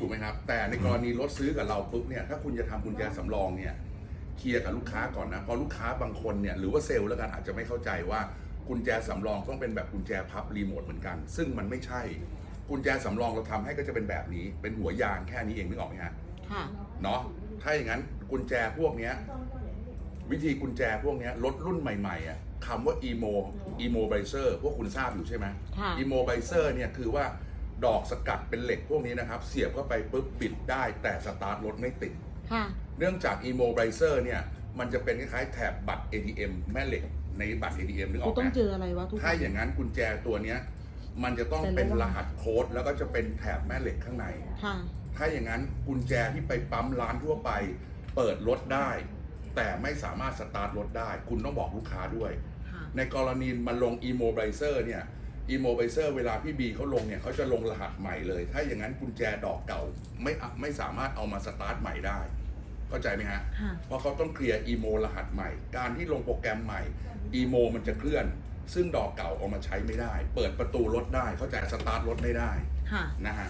ถูกไหมครับ แต่ในกรณีรถซื้อกับเราปุ๊บเนี่ยถ้าคุณจะทำกุญแจสำรองเนี่ยเคลียร์กับลูกค้าก่อนนะเพราะลูกค้าบางคนเนี่ยหรือว่าเซลล์แล้วกันอาจจะไม่เข้าใจว่ากุญแจสำรองต้องเป็นแบบกุญแจพับรีโมทเหมือนกัน ซึ่งมันไม่ใช่ กุญแจสำรองเราทำให้ก็จะเป็นแบบนี้ เป็นหัวยางแค่นี้เองนึกออกไหมฮะ ค่ะ เนาะถ้าอย่างนั้นกุญแจพวกเนี้ยวิธีกุญแจพวกเนี้ยรถรุ่นใหม่ๆอะคำว่า emo emo b i z e r พวกคุณทราบอยู่ใช่ไหม ค่ะ emo b i z e r เนี่ยคือว่า ดอกสกัดเป็นเหล็กพวกนี้นะครับ เสียบเข้าไปปุ๊บปิดได้แต่สตาร์ทรถไม่ติด ค่ะ เนื่องจาก emo b i z e r เนี่ย มันจะเป็นคล้ายๆแถบบัตร ATM แม่เหล็กในบัตร ATM นึกอกูอกไหต้อมงเจออะไรวะทุกถ้าอย่างนั้นกุญแจตัวเนี้ยมันจะต้องเป็นเป็นระรหว่างหัสโค้ดแล้วก็จะเป็นแถบแม่เหล็กข้างใน ค่ะ ถ้าอย่างนั้นกุญแจที่ไปปั๊มร้านทั่วไป เปิดรถได้ แต่ไม่สามารถสตาร์ทรถได้ คุณต้องบอกลูกค้าด้วย ค่ะ ในกรณีมันลง immobilizer เนี่ย immobilizer เวลาพี่บีเขาลงเนี่ยเขาจะลงรหัสใหม่เลย ถ้าอย่างนั้นกุญแจดอกเก่าไม่อะไม่สามารถเอามาสตาร์ทใหม่ได้ เข้าใจไหมฮะ ค่ะ เพราะเขาต้องเคลียร์ emo รหัสใหม่ การที่ลงโปรแกรมใหม่ emo มันจะเคลื่อน ซึ่งดอกเก่าเอามาใช้ไม่ได้ เปิดประตูรถได้ เข้าใจสตาร์ทรถไม่ได้ค่ะ นะฮะ